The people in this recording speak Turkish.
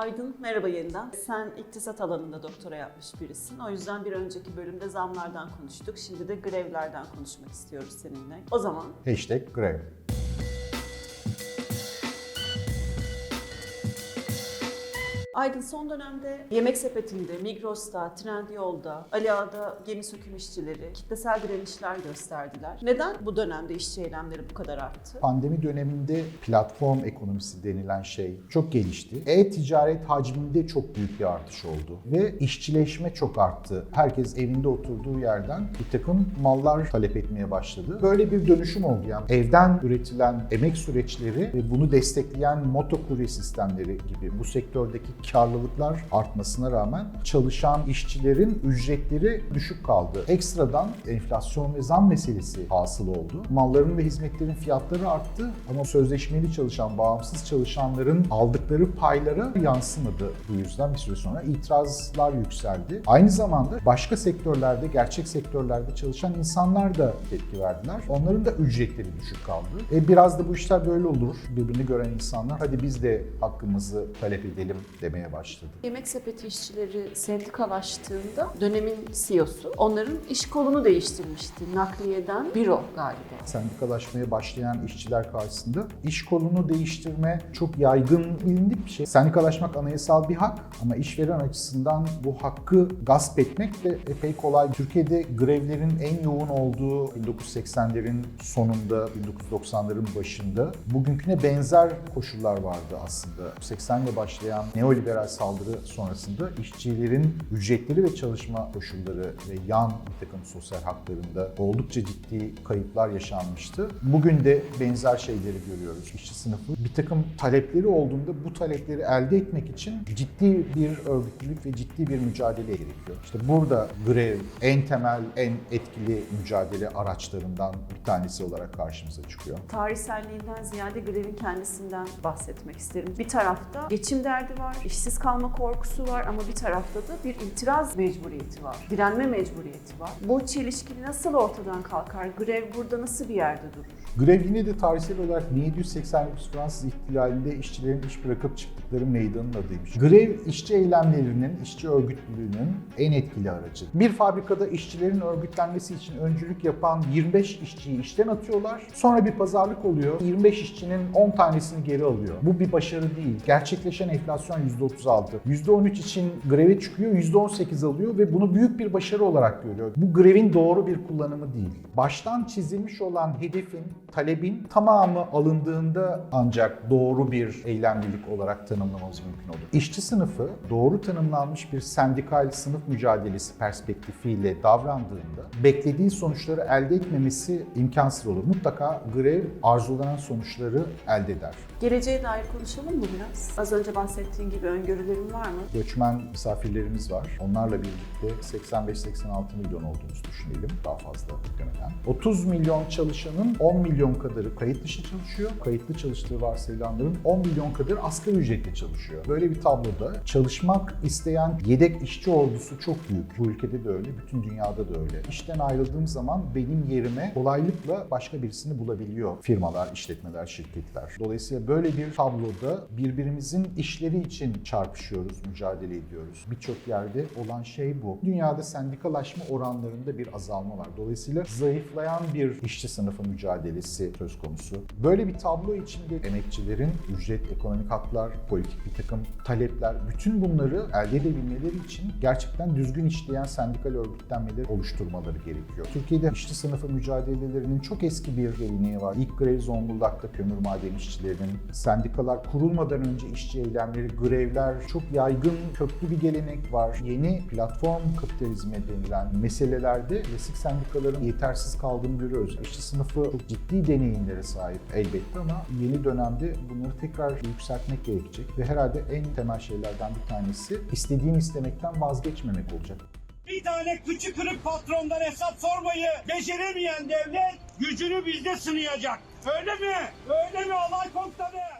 Aydın merhaba yeniden. Sen iktisat alanında doktora yapmış birisin. O yüzden bir önceki bölümde zamlardan konuştuk. Şimdi de grevlerden konuşmak istiyoruz seninle. O zaman Hashtag grev. Aydın son dönemde Yemek Sepeti'nde, Migros'ta, Trendyol'da, Ali Ağa'da gemi söküm işçileri kitlesel direnişler gösterdiler. Neden bu dönemde işçi eylemleri bu kadar arttı? Pandemi döneminde platform ekonomisi denilen şey çok gelişti. E-ticaret hacminde çok büyük bir artış oldu. Ve işçileşme çok arttı. Herkes evinde oturduğu yerden bir takım mallar talep etmeye başladı. Böyle bir dönüşüm oldu. Yani evden üretilen emek süreçleri ve bunu destekleyen motokurye sistemleri gibi bu sektördeki karlılıklar artmasına rağmen çalışan işçilerin ücretleri düşük kaldı. Ekstradan enflasyon ve zam meselesi hasıl oldu. Malların ve hizmetlerin fiyatları arttı ama sözleşmeli çalışan, bağımsız çalışanların aldıkları paylara yansımadı. Bu yüzden bir süre sonra itirazlar yükseldi. Aynı zamanda başka sektörlerde, gerçek sektörlerde çalışan insanlar da tepki verdiler. Onların da ücretleri düşük kaldı. E biraz da bu işler böyle olur. Birbirini gören insanlar hadi biz de hakkımızı talep edelim demeye başladı. Yemek Sepeti işçileri sendikalaştığında dönemin CEO'su onların iş kolunu değiştirmişti. Nakliyeden büro galiba. Sendikalaşmaya başlayan işçiler karşısında iş kolunu değiştirme çok yaygın bilindik bir şey. Sendikalaşmak anayasal bir hak ama işveren açısından bu hakkı gasp etmek de epey kolay. Türkiye'de grevlerin en yoğun olduğu 1980'lerin sonunda, 1990'ların başında bugünküne benzer koşullar vardı aslında. 80'le başlayan neoliberal saldırı sonrasında işçilerin ücretleri ve çalışma koşulları ve yan bir takım sosyal haklarında oldukça ciddi kayıplar yaşanmıştı. Bugün de benzer şeyleri görüyoruz. İşçi sınıfı bir takım talepleri olduğunda bu talepleri elde etmek için ciddi bir örgütlülük ve ciddi bir mücadele gerekiyor. İşte burada grev en temel, en etkili mücadele araçlarından bir tanesi olarak karşımıza çıkıyor. Tarihselliğinden ziyade grevin kendisinden bahsetmek isterim. Bir tarafta geçim derdi var, işsiz kalma korkusu var ama bir tarafta da bir itiraz mecburiyeti var. Direnme mecburiyeti var. Bu çelişki nasıl ortadan kalkar? Grev burada nasıl bir yerde durur? Grev yine de tarihsel olarak 1789 Fransız ihtilalinde işçilerin iş bırakıp çıktıkları meydanın adıymış. Grev işçi eylemlerinin, işçi örgütlülüğünün en etkili aracı. Bir fabrikada işçilerin örgütlenmesi için öncülük yapan 25 işçiyi işten atıyorlar. Sonra bir pazarlık oluyor. 25 işçinin 10 tanesini geri alıyor. Bu bir başarı değil. Gerçekleşen enflasyon %36. %13 için greve çıkıyor, %18 alıyor ve bunu büyük bir başarı olarak görüyor. Bu grevin doğru bir kullanımı değil. Baştan çizilmiş olan hedefin, talebin tamamı alındığında ancak doğru bir eylemlilik olarak tanımlamamız mümkün olur. İşçi sınıfı doğru tanımlanmış bir sendikal sınıf mücadelesi perspektifiyle davrandığında beklediği sonuçları elde etmemesi imkansız olur. Mutlaka grev arzulanan sonuçları elde eder. Geleceğe dair konuşalım mı biraz? Az önce bahsettiğin gibi öngörülerin var mı? Göçmen misafirlerimiz var. Onlarla birlikte 85-86 milyon olduğumuzu düşünelim. Daha fazla muhtemelen. 30 milyon çalışanın 10 milyon kadarı kayıt dışı çalışıyor. Kayıtlı çalıştığı varsayılanların 10 milyon kadarı asgari ücretle çalışıyor. Böyle bir tabloda çalışmak isteyen yedek işçi ordusu çok büyük. Bu ülkede de öyle, bütün dünyada da öyle. İşten ayrıldığım zaman benim yerime kolaylıkla başka birisini bulabiliyor firmalar, işletmeler, şirketler. Dolayısıyla böyle bir tabloda birbirimizin işleri için çarpışıyoruz, mücadele ediyoruz. Birçok yerde olan şey bu. Dünyada sendikalaşma oranlarında bir azalma var. Dolayısıyla zayıflayan bir işçi sınıfı mücadelesi söz konusu. Böyle bir tablo içinde emekçilerin ücret, ekonomik haklar, politik bir takım talepler, bütün bunları elde edebilmeleri için gerçekten düzgün işleyen sendikal örgütlenmeleri oluşturmaları gerekiyor. Türkiye'de işçi sınıfı mücadelelerinin çok eski bir geleneği var. İlk grev Zonguldak'ta kömür maden işçilerinin, sendikalar kurulmadan önce işçi eylemleri, grevler çok yaygın, köklü bir gelenek var. Yeni platform kapitalizme denilen meselelerde klasik sendikaların yetersiz kaldığını görüyoruz. İşçi sınıfı çok ciddi deneyimlere sahip elbette ama yeni dönemde bunları tekrar yükseltmek gerekecek ve herhalde en temel şeylerden bir tanesi istediğini istemekten vazgeçmemek olacak. Bir tane küçük kırık patrondan hesap sormayı beceremeyen devlet gücünü bizde sınayacak. Öyle mi? Öyle mi alay komutanı?